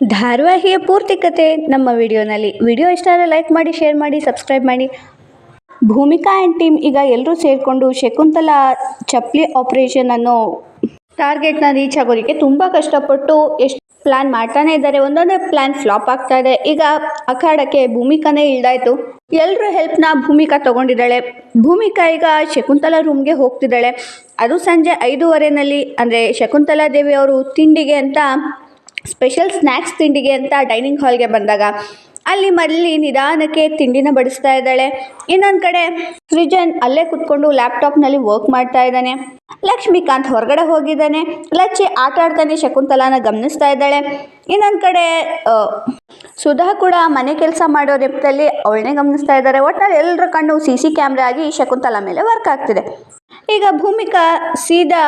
ಧಾರಾವಾಹಿಯ ಪೂರ್ತಿ ಕತೆ ನಮ್ಮ ವಿಡಿಯೋನಲ್ಲಿ. ವಿಡಿಯೋ ಇಷ್ಟ ಆದರೆ ಲೈಕ್ ಮಾಡಿ ಶೇರ್ ಮಾಡಿ ಸಬ್ಸ್ಕ್ರೈಬ್ ಮಾಡಿ. ಭೂಮಿಕಾ ಆ್ಯಂಡ್ ಟೀಮ್ ಈಗ ಎಲ್ಲರೂ ಸೇರಿಕೊಂಡು ಶಕುಂತಲಾ ಚಪ್ಪಲಿ ಆಪರೇಷನ್ ಅನ್ನೋ ಟಾರ್ಗೆಟ್ನ ರೀಚ್ ಆಗೋದಕ್ಕೆ ತುಂಬ ಕಷ್ಟಪಟ್ಟು ಎಷ್ಟು ಪ್ಲ್ಯಾನ್ ಮಾಡ್ತಾನೆ ಇದ್ದಾರೆ. ಒಂದೊಂದೇ ಪ್ಲ್ಯಾನ್ ಫ್ಲಾಪ್ ಆಗ್ತಾ ಇದೆ. ಈಗ ಅಖಾಡಕ್ಕೆ ಭೂಮಿಕಾನೇ ಇಳ್ದಾಯ್ತು ಎಲ್ಲರೂ ಹೆಲ್ಪ್ನ ಭೂಮಿಕಾ ತಗೊಂಡಿದ್ದಾಳೆ. ಭೂಮಿಕಾ ಈಗ ಶಕುಂತಲಾ ರೂಮ್ಗೆ ಹೋಗ್ತಿದ್ದಾಳೆ. ಅದು ಸಂಜೆ ಐದೂವರೆನಲ್ಲಿ, ಅಂದರೆ ಶಕುಂತಲಾ ದೇವಿ ಅವರು ತಿಂಡಿಗೆ ಅಂತ ಸ್ಪೆಷಲ್ ಸ್ನ್ಯಾಕ್ಸ್ ತಿಂಡಿಗೆ ಅಂತ ಡೈನಿಂಗ್ ಹಾಲ್ಗೆ ಬಂದಾಗ, ಅಲ್ಲಿ ಮರಳಿ ನಿಧಾನಕ್ಕೆ ತಿಂಡಿನ ಬಡಿಸ್ತಾ ಇದ್ದಾಳೆ. ಇನ್ನೊಂದು ಕಡೆ, ಸೃಜನ್ ಅಲ್ಲೇ ಕುತ್ಕೊಂಡು ಲ್ಯಾಪ್ಟಾಪ್ನಲ್ಲಿ ವರ್ಕ್ ಮಾಡ್ತಾ ಇದ್ದಾನೆ. ಲಕ್ಷ್ಮೀಕಾಂತ್ ಹೊರಗಡೆ ಹೋಗಿದ್ದಾನೆ. ಲಚ್ಚಿ ಆಟ ಆಡ್ತಾನೆ ಶಕುಂತಲಾನ ಗಮನಿಸ್ತಾ ಇದ್ದಾಳೆ. ಇನ್ನೊಂದು ಕಡೆ ಸುಧಾ ಕೂಡ ಮನೆ ಕೆಲಸ ಮಾಡೋ ನೆಪದಲ್ಲಿ ಅವಳನ್ನೇ ಗಮನಿಸ್ತಾ ಇದ್ದಾರೆ. ಒಟ್ನಲ್ಲಿ ಎಲ್ಲರ ಕಣ್ಣು ಸಿ ಸಿ ಕ್ಯಾಮ್ರಾ ಆಗಿ ಶಕುಂತಲಾ ಮೇಲೆ ವರ್ಕ್ ಆಗ್ತಿದೆ. ಈಗ ಭೂಮಿಕಾ ಸೀದಾ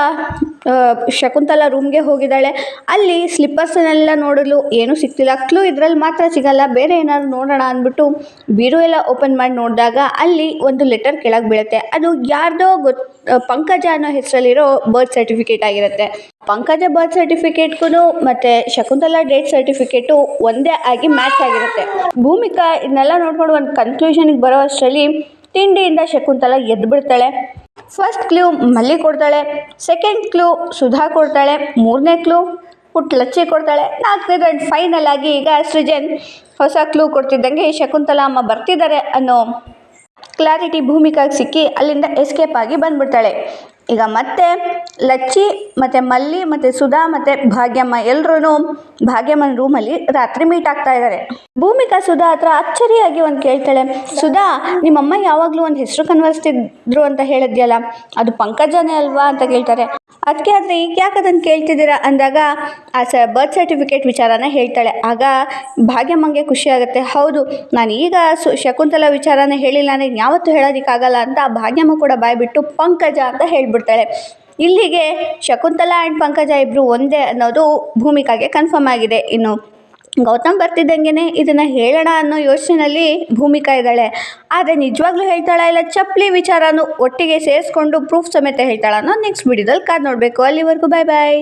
ಶಕುಂತಲಾ ರೂಮ್ಗೆ ಹೋಗಿದ್ದಾಳೆ. ಅಲ್ಲಿ ಸ್ಲಿಪ್ಪರ್ಸನ್ನೆಲ್ಲ ನೋಡಲು ಏನೂ ಸಿಗ್ತಿಲ್ಲ. ಕ್ಲೂ ಇದರಲ್ಲಿ ಮಾತ್ರ ಸಿಗಲ್ಲ. ಬೇರೆ ಏನಾದ್ರು ನೋಡೋಣ ಅಂದ್ಬಿಟ್ಟು ಬೀರು ಎಲ್ಲ ಓಪನ್ ಮಾಡಿ ನೋಡಿದಾಗ ಅಲ್ಲಿ ಒಂದು ಲೆಟರ್ ಕೆಳಗೆ ಬೀಳುತ್ತೆ. ಅದು ಯಾರ್ದೋ ಗೊತ್ ಪಂಕಜ ಅನ್ನೋ ಹೆಸರಲ್ಲಿರೋ ಬರ್ತ್ ಸರ್ಟಿಫಿಕೇಟ್ ಆಗಿರುತ್ತೆ. ಪಂಕಜ ಬರ್ತ್ ಸರ್ಟಿಫಿಕೇಟ್ಗೂ ಮತ್ತು ಶಕುಂತಲಾ ಡೇಟ್ ಸರ್ಟಿಫಿಕೇಟು ಒಂದೇ ಆಗಿ ಮ್ಯಾಚ್ ಆಗಿರುತ್ತೆ. ಭೂಮಿಕಾ, ಇದನ್ನೆಲ್ಲ ನೋಡ್ಕೊಂಡು ಒಂದು ಕನ್ಕ್ಲೂಷನ್ಗೆ ಬರೋ ಅಷ್ಟರಲ್ಲಿ ತಿಂಡಿಯಿಂದ ಶಕುಂತಲಾ ಎದ್ದು ಬಿಡ್ತಾಳೆ ಫಸ್ಟ್ ಕ್ಲೂ ಮಲ್ಲಿ ಕೊಡ್ತಾಳೆ. ಸೆಕೆಂಡ್ ಕ್ಲೂ ಸುಧಾ ಕೊಡ್ತಾಳೆ. ಮೂರನೇ ಕ್ಲೂ ಪುಟ್ ಲಚ್ಚಿ ಕೊಡ್ತಾಳೆ. ನಾಲ್ಕನೇದು ಆ್ಯಂಡ್ ಫೈನಲ್ ಆಗಿ ಈಗ ಸೃಜನ್ ಹೊಸ ಕ್ಲೂ ಕೊಡ್ತಿದ್ದಂಗೆ ಶಕುಂತಲಾ ಅಮ್ಮ ಬರ್ತಿದ್ದಾರೆ ಅನ್ನೋ ಕ್ಲಾರಿಟಿ ಭೂಮಿಕಾಗೆ ಸಿಕ್ಕಿ ಅಲ್ಲಿಂದ ಎಸ್ಕೇಪ್ ಆಗಿ ಬಂದ್ಬಿಡ್ತಾಳೆ. ಈಗ ಮತ್ತೆ ಲಚ್ಚಿ, ಮತ್ತು ಮಲ್ಲಿ, ಮತ್ತು ಸುಧಾ, ಮತ್ತು ಭಾಗ್ಯಮ್ಮ ಎಲ್ಲರೂ ಭಾಗ್ಯಮ್ಮನ ರೂಮಲ್ಲಿ ರಾತ್ರಿ ಮೀಟ್ ಆಗ್ತಾ ಇದ್ದಾರೆ ಭೂಮಿಕಾ ಸುಧಾ ಹತ್ರ ಅಚ್ಚರಿಯಾಗಿ ಒಂದು ಕೇಳ್ತಾಳೆ, ಸುಧಾ, ನಿಮ್ಮಮ್ಮ ಯಾವಾಗಲೂ ಒಂದು ಹೆಸರು ಕನ್ವರ್ಸ್ತಿದ್ರು ಅಂತ ಹೇಳಿದ್ಯಲ್ಲ, ಅದು ಪಂಕಜನೇ ಅಲ್ವಾ? ಅಂತ ಕೇಳ್ತಾರೆ. ಅದಕ್ಕೆ ಆದರೆ ಈಗ ಯಾಕೆ ಅದನ್ನು ಕೇಳ್ತಿದ್ದೀರಾ ಅಂದಾಗ, ಆ ಸ ಬರ್ತ್ ಸರ್ಟಿಫಿಕೇಟ್ ವಿಚಾರನ ಹೇಳ್ತಾಳೆ. ಆಗ ಭಾಗ್ಯಮ್ಮಂಗೆ ಖುಷಿ ಆಗುತ್ತೆ, ಹೌದು, ನಾನು ಈಗ ಸು ಶಕುಂತಲ ವಿಚಾರನ ಹೇಳಿಲ್ಲ ನನಗೆ ಯಾವತ್ತೂ ಹೇಳೋದಕ್ಕಾಗಲ್ಲ ಅಂತ ಭಾಗ್ಯಮ್ಮ ಕೂಡ ಬಾಯ್ಬಿಟ್ಟು ಪಂಕಜ ಅಂತ ಹೇಳ್ಬಿಡ್ತಾಳೆ. ಇಲ್ಲಿಗೆ ಶಕುಂತಲಾ ಆ್ಯಂಡ್ ಪಂಕಜ ಇಬ್ಬರು ಒಂದೇ ಅನ್ನೋದು ಭೂಮಿಕಾಗೆ ಕನ್ಫರ್ಮ್ ಆಗಿದೆ. ಇನ್ನು ಗೌತಮ್ ಬರ್ತಿದ್ದಂಗೆ ಇದನ್ನು ಹೇಳೋಣ ಅನ್ನೋ ಯೋಚನೆಯಲ್ಲಿ ಭೂಮಿಕಾ ಇದ್ದಾಳೆ. ಆದರೆ ನಿಜವಾಗ್ಲೂ ಹೇಳ್ತಾಳ ಇಲ್ಲ, ಚಪ್ಪಲಿ ವಿಚಾರನೂ ಒಟ್ಟಿಗೆ ಸೇರಿಸ್ಕೊಂಡು ಪ್ರೂಫ್ ಸಮೇತ ಹೇಳ್ತಾಳ ಅನ್ನೋ ನೆಕ್ಸ್ಟ್ ವಿಡಿಯೋದಲ್ಲಿ ಕಾದು ನೋಡಬೇಕು. ಅಲ್ಲಿವರೆಗೂ ಬಾಯ್ ಬಾಯ್